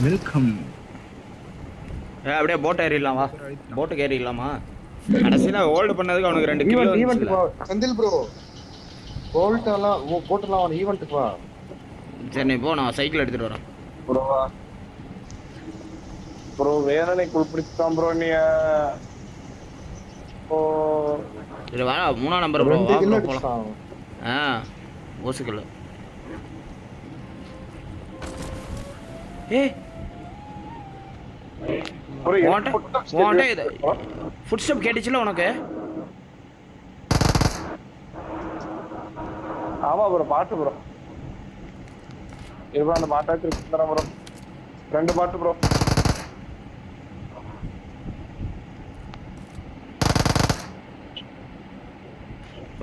Welcome ஏ அப்படியே boat ஏறிடலாம் வா. போட்டுக்கு ஏறிடலாமா? கடைசியில் ஹோல்டு பண்ணதுக்கு அவனுக்கு ரெண்டு கிலோ வா. செந்தில் ப்ரோ போல்ட் எல்லாம் போட்டுலாம் அவன் ஈவெண்ட்டுக்கு வா. சரி நீ போ நான் சைக்கிள் எடுத்துட்டு வரேன். ப்ரோ வா. ப்ரோ வேதனை குளிப்பிடிச்சான் ப்ரோ நீ. ஓ. சரி வா மூணாம் நம்பர் ப்ரோ வா ப்ரோ போலாம். ஆ ஓசுக்கல்ல ஏ. ப்ரோ உன்கிட்ட உன்கிட்ட இது ஃபுட் ஸ்டெப் கேட்டுச்சுல உனக்கு? ஆமா ப்ரோ பாட்டு ப்ரோ இது அந்த பாட்டாச்சு தரேன் ப்ரோ ரெண்டு பாட்டு ப்ரோ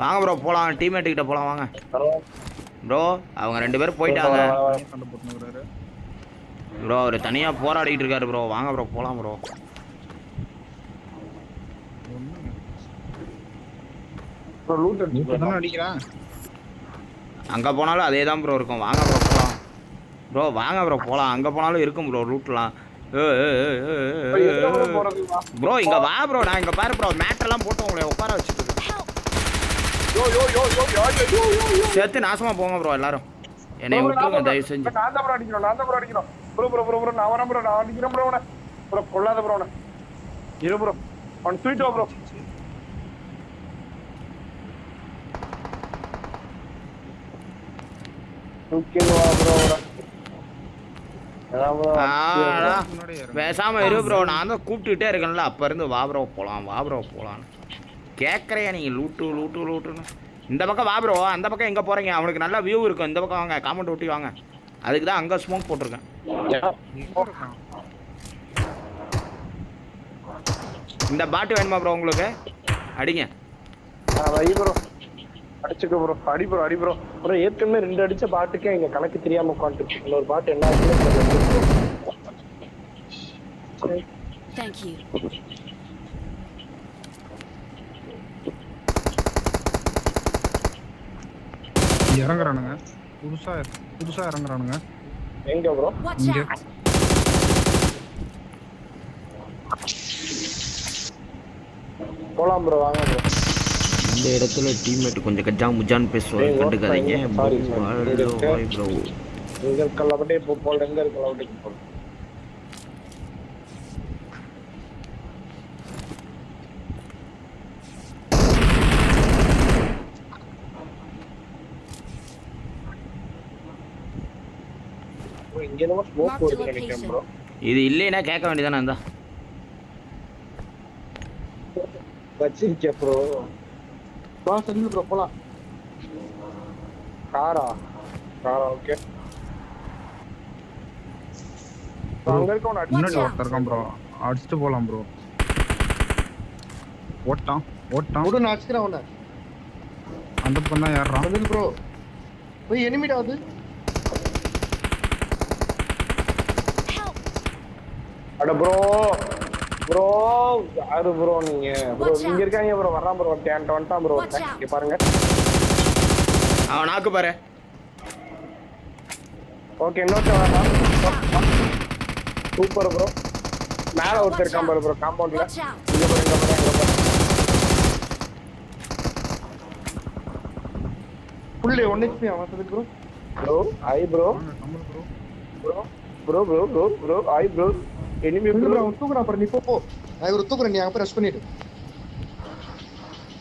வாங்க ப்ரோ போலாம். டீம்மேட் கிட்ட போலாம் வாங்க. ப்ரோ அவங்க ரெண்டு பேரும் போயிட்டாங்க. ப்ரோ அவர் தனியாக போராடிக்கிட்டு இருக்காரு ப்ரோ. வாங்க ப்ரோ போகலாம் ப்ரோ. அங்கே போனாலும் அதே தான் ப்ரோ இருக்கும். வாங்க ப்ரோ போகலாம் ப்ரோ வாங்க ப்ரோ போகலாம் அங்கே போனாலும் இருக்கும் ப்ரோ ரூட்லாம் ப்ரோ இங்க வா. ப்ரோ. நான் இங்க பாரு ப்ரோ. மேட்டெல்லாம் போட்டு உங்களை உட்கார வச்சுருக்கேன் சேர்த்து நாசமா போங்க ப்ரோ எல்லாரும். என்னை விட்டுருங்க தயவு செஞ்சு. நான் தான் ப்ரோ அடிக்கிறோம் நான் தான் ப்ரோ அடிக்கிறோம் ப்ரோ ப்ரோ ப்ரோ ப்ரோ நான் வரேன் ப்ரோ நான் அடிக்கிறேன் ப்ரோ அவனை. ப்ரோ கொள்ளாத ப்ரோ அவனை. இரு ப்ரோ. அவன் ஸ்வீட் ப்ரோ. தூக்கிடுவா ப்ரோ. பேசாம இரு ப்ரோ நான் தான் கூப்பிட்டுட்டே இருக்கேன்ல. அப்ப இருந்து வா ப்ரோ போலாம் வா ப்ரோ போலாம் கேட்குறையா நீங்க லூட்டு லூட்டு லூட்டுன்னு. இந்த பக்கம் வா ப்ரோ அந்த பக்கம் எங்க போறீங்க? அவனுக்கு நல்ல வியூ இருக்கும். இந்த பக்கம் வாங்க காமெண்ட் ஒட்டி வாங்க. அதுக்கு தான் அங்க ஸ்மோக் போட்டிருக்கேன். இந்த பாட்டு வேணுமா ப்ரோ உங்களுக்கு? அடிங்க. வை ப்ரோ அடிச்சுக்க ப்ரோ அடி ப்ரோ அடி ப்ரோ ப்ரோ ஏற்கனவே ரெண்டு அடிச்ச பாட்டுக்கே எங்க கணக்கு தெரியாம உட்காந்துருக்கு இன்னொரு பாட்டு என்ன. Thank you. இறங்குறானுங்க. புதுசா புதுசா இறங்குறானுங்க. எங்க ப்ரோ இங்க. போலாம் ப்ரோ வாங்க ப்ரோ இந்த இடத்துல டீம்மேட் கொஞ்சம் கஜா முஜான்னு பேசுவாங்க கண்டுக்காதீங்க. sorry, ப்ரோ எங்க இருக்கல அப்படியே போ போல் எங்க இருக்கல அப்படியே போ bro, இங்க என்னமோ ஸ்மோக் Mark the வருது நினைக்கிறேன் location. ப்ரோ இது இல்லைன்னா கேட்க வேண்டியதானே வச்சிருக்கே ப்ரோ செஞ்சு ப்ரோ போலாம். காரா? காரா ஓகே அங்க இருக்க உன முன்னாடி Watch out. ஒருத்தர் இருக்கான் ப்ரோ அடிச்சுட்டு போலாம் ப்ரோ ஓட்டான் ஓட்டான். முடு நான் அடிச்சுக்கிறேன் உன்னை அந்த பக்கம் தான் செந்தில் ப்ரோ போய் எனிமிடா அது Help! அட ப்ரோ ப்ரோ யாரு ப்ரோ நீங்க? ப்ரோ. இங்க இருக்காங்க ப்ரோ வர்றான் ப்ரோ டேன்ட் வந்துட்டான் ப்ரோ. இங்க பாருங்க. அவன் நாக்கு பாரு. ஓகே இன்னொருத்தன் வரான் சூப்பர் ப்ரோ மேல ஒருத்தர் இருக்கான் பாரு ப்ரோ காம்பவுண்ட்ல! இங்க பாரு இங்க பாரு இங்க பாரு. புள்ளி ஒன் ஹெச்பி அவன் bro bro I bro bro bro bro bro bro bro I bro enemy தூக்குறான் பாரு நீ போ போ நான் ஒரு தூக்குறேன் நீ அங்க போய்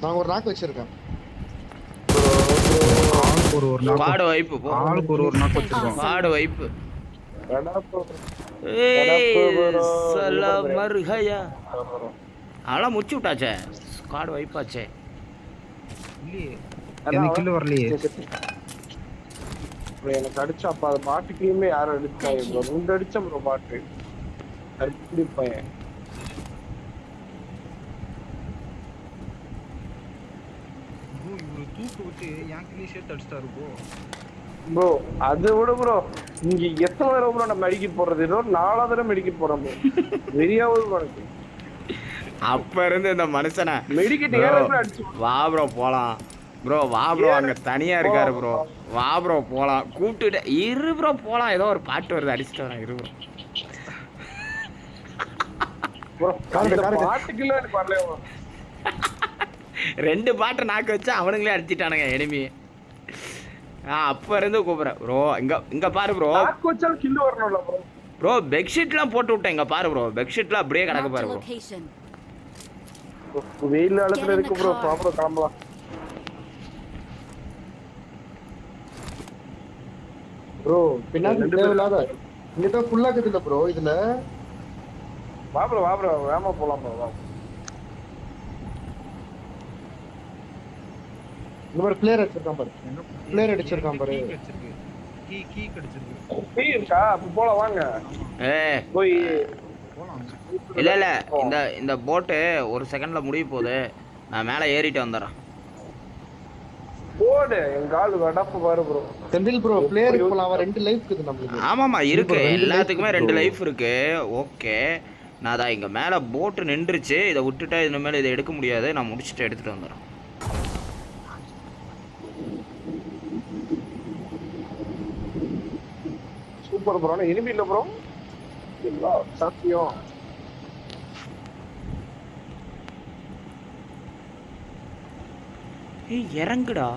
நான் ஒரு நாக்கு வச்சிருக்கேன். ஒரு ஒரு நாக்கு ஸ்குவாடு வைப்பு போ. ஆளுக்கு ஒரு ஒரு நாக்கு வச்சிருக்கோம். ஸ்குவாடு வைப்பு. அதெல்லாம் முடிச்சு விட்டாச்சே. ஸ்குவாடு வைப்பாச்சே எனக்கு கில்லு வரலையே. ப்ரோ எனக்கு அடிச்ச அப்ப அது பாட்டுக்குமே யாரும் அடிச்சாங்க ப்ரோ ரெண்டு அடிச்ச ப்ரோ பாட்டு அடிப்படி பையன் தூக்கு விட்டு என் கிளியே சேர்த்து அடிச்சிட்டாரு ப்ரோ? ப்ரோ அதை விட ப்ரோ இங்க எத்தனை தடவை ப்ரோ போடுறது ஏதோ ஒரு நாலாவது தடவை மெடிக்கெட் போடுறோம் ப்ரோ. வெறியாவது அப்ப இருந்து இந்த மனுஷனை மெடிக்கெட் வா ப்ரோ போலாம். ப்ரோ வா ப்ரோ அங்க தனியா இருக்காரு ப்ரோ? வா ப்ரோ போலாம். கூப்பிட்டுட்டு இரு ப்ரோ போலாம். ஏதோ ஒரு பாட்டு வருது அடிச்சுட்டு வரேன் இரு ப்ரோ ப்ரோ காருங்க, அந்த காருங்க. பாட்டுக்குள்ள எனக்கு வரலையே bro. ரெண்டு பாட்டை நாக்கு வச்சு அவனுங்களே அடிச்சிட்டானுங்க எனிமி ஆ அப்போ இருந்து கூப்பிட்றேன். ப்ரோ இங்க இங்க பாரு ப்ரோ. கில்லு வரணும்ல ப்ரோ. ப்ரோ பெட்ஷீட்லாம் போட்டு விட்டேன் இங்க பாரு ப்ரோ. பெட்ஷீட்லாம் அப்படியே கிடக்கு பாரு ப்ரோ. வெயில் காலத்துல இருக்கு ப்ரோ. ப்ரோ கிளம்பலாம். ப்ரோ பின்னாடி. தேவையில்லாத இங்கிட்ட ஃபுல்லா இருக்குதுல்ல ப்ரோ இதுல? வா ப்ரோ வா ப்ரோ வேமா போலாம் ப்ரோ வா. இந்த மாதிரி பிளேயர் வச்சிருக்கான் பாரு. Player அடிச்சிருக்கான் பாரு. கீ கீ கீ கடிச்சிருக்கு. டீ இருக்கா? அப்ப போலாம் வாங்க. ஏ. போய் இல்ல இல்ல. இந்த இந்த போட்டு ஒரு செகண்ட்ல முடிய போகுது. நான் மேலே ஏறிட்டு வந்துடுறேன். போடு. எங்க ஆளு வடப்பு பாரு ப்ரோ செந்தில் ப்ரோ பிளேயர் போலாம். ரெண்டு லைஃப் இருக்குது நம்மளுக்கு. ஆமாமா இருக்கு. எல்லாத்துக்குமே ரெண்டு லைஃப் இருக்கு. ஓகே. நான் அதான் இங்க மேலே போட்டு நின்றுச்சு. இதை விட்டுட்டா இனிமேல் இதை எடுக்க முடியாது. நான் முடிச்சுட்டு எடுத்துட்டு வந்துடுறேன். சூப்பர் ப்ரோ இனிமே இல்ல ப்ரோ சத்தியம். ஏய் இறங்குடா.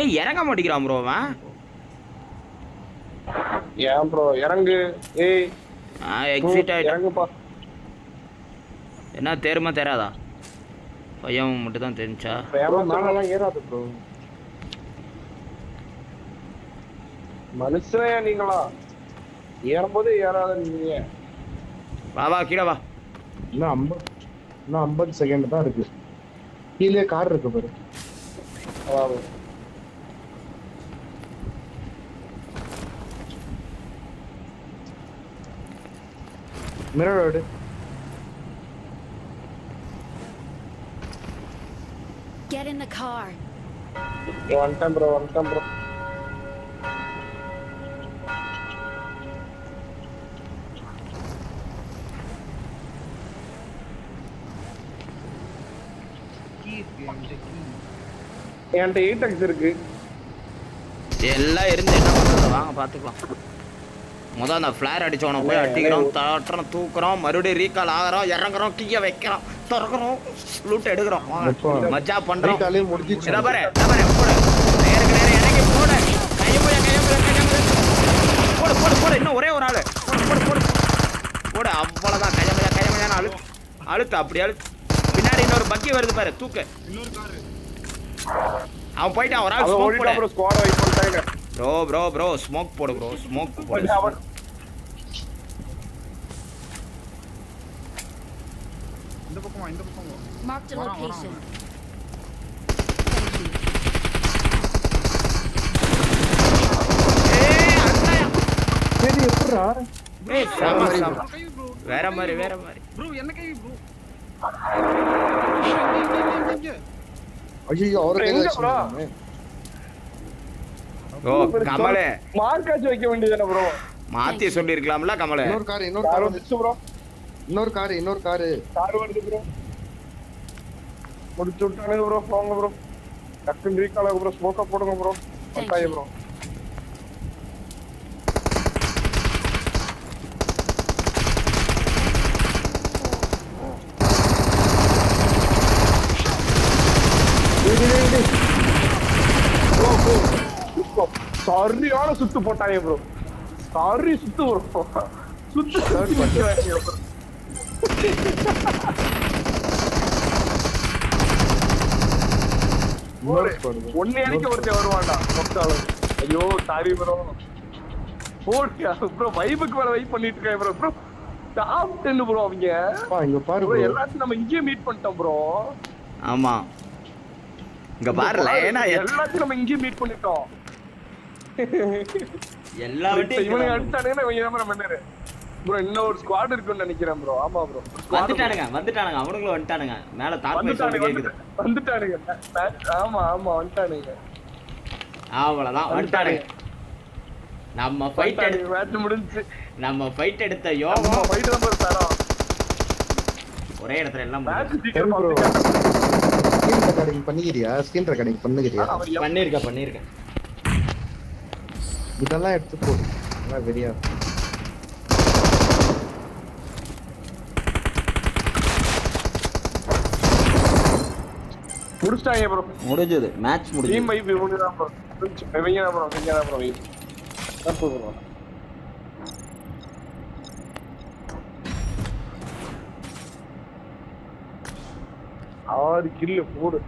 ஏய் இறங்க மாட்டேங்கிறான் ப்ரோ அவன். ஏன் ப்ரோ இறங்கு. ஏய். ஆ எக்ஸிட் ஆயிட்டேன். இறங்குப்பா. என்ன தேருமா தேராதா? பையன் மட்டும் தான் தெரிஞ்சா மேலலாம் ஏறாது ப்ரோ மனுஷனையா நீங்களா? ஏறும்போது ஏறாத நீங்க வா வா கீழே வா. இன்னும் ஐம்பது இன்னும் ஐம்பது செகண்ட் தான் இருக்கு. கீழே கார் இருக்கு பாரு. மிரர் எடு Get in the car. வந்துட்டேன் ப்ரோ வந்துட்டேன் ப்ரோ கீ இருக்கு என்கிட்ட எயிட் எக்ஸ் இருக்கு. எல்லாம் இருந்து என்ன பண்ணுறது வாங்க பார்த்துக்கலாம் முதல் அந்த ஃப்ளேர் அடிச்சவனை போய் அடிக்கிறோம் தட்டுறோம் தூக்குறோம் மறுபடியும் ரீகால் ஆகிறோம் இறங்குறோம் கீய வைக்கிறோம் திறக்கிறோம் லூட் எடுக்கிறோம். மஜா. இதை பாரு பாரு போடு. நேருக்கு நேரம் இறங்கி போடு. கையமுய கையமுய கையமுய போடு போடு போடு இன்னும் ஒரே ஒரு ஆளு. போடு போடு போடு. போடு அவ்வளோதான் கையமுய கையமுயான்னு அழுத்து அழுத்து அப்படி அழுத்து. பின்னாடி இன்னொரு பக்கி வருது பாரு தூக்கு. அவன் போயிட்டான் ஒரு ஆள் ப்ரோ ப்ரோ ப்ரோ ஸ்மோக் போடு ப்ரோ ஸ்மோக் போடு இந்த பக்கம் வா இந்த பக்கம் வா Marked a Wow, wow. location. Thank you. ஏய் அண்ணாயா சரி எப்படிடா ஏய் செம செம கை ப்ரோ வேற மாதிரி வேற மாதிரி ப்ரோ என்ன கை ப்ரோ இங்க ஐயோ அவரை எங்க கையில bro? வச்சிருக்கானே. ஓ கமலே. மார்க்காச்சு வைக்க வேண்டியதானே ப்ரோ மாத்தி சொல்லிருக்கலாம்ல கமலே. இன்னொரு கார் இன்னொரு கார். வந்துச்சு ப்ரோ இன்னொரு கார் இன்னொரு காரு. கார் வருது ப்ரோ முடிச்சு விட்டானுங்க ப்ரோ போங்க ப்ரோ டக்குன்னு ரீகால் ப்ரோ ஸ்மோக்கா போடுங்க ப்ரோ Thank பத்தாயி you. ப்ரோ சரியான சுத்து போட்டாங்க ப்ரோ சரி சுத்து ப்ரோ சுத்து. இன்னொரு squad bro. ஒன்னு அடிக்க ஒருத்தன் வருவான்டா மொத்தாலும் ஐயோ சாரி ப்ரோ போட்டியா ப்ரோ வைபுக்கு வர வெயிட் பண்ணிட்டு இருக்கேன் bro bro top ten bro அவங்க. இங்க பாரு ப்ரோ bro. எல்லாத்தையும் நம்ம இங்கேயே மீட் பண்ணிட்டோம் ப்ரோ ஆமா. இங்க பாரு லைனா எல்லாத்தையும் நம்ம இங்கேயே மீட் பண்ணிட்டோம். எல்லா வண்டியும் அடிச்சானுங்கன்னா இவங்க ஏன் பண்ணாரு ப்ரோ இன்னும் ஒரு ஸ்குவாட் இருக்குன்னு நினைக்கிறேன் ப்ரோ. ஆமா ப்ரோ. வந்துட்டானுங்க வந்துட்டானுங்க. அவனுங்களும் வந்துட்டானுங்க. மேல தாக்கு வந்துட்டானுங்க கேக்குது. வந்துட்டானுங்க. ஆமா ஆமா வந்துட்டானுங்க. அவ்வளவுதான் வந்துட்டானுங்க. நம்ம ஃபைட் எடுத்து மேட்ச் முடிஞ்சுச்சு நம்ம ஃபைட் எடுத்த ஆமா யோகம் ஃபைட் நம்பர் தரோம் ஒரே இடத்துல எல்லாம். ஸ்கிரீன் ரெக்கார்டிங் பண்ணிக்கிறியா? ஸ்கிரீன் ரெக்கார்டிங் எவ்வளவு பண்ணிருக்கேன் பண்ணிருக்கேன் இதெல்லாம் எடுத்து போடு. நல்லா வெறியா முடிச்சிட்டாங்க ப்ரோ முடிஞ்சது. மேட்ச் முடிஞ்சது. டீம் வைப் இவங்க தான் ப்ரோ இவங்க தான் ப்ரோ இவங்க ப்ரோ வைப் தப்பு ப்ரோ ஆறு கில்லு போடு.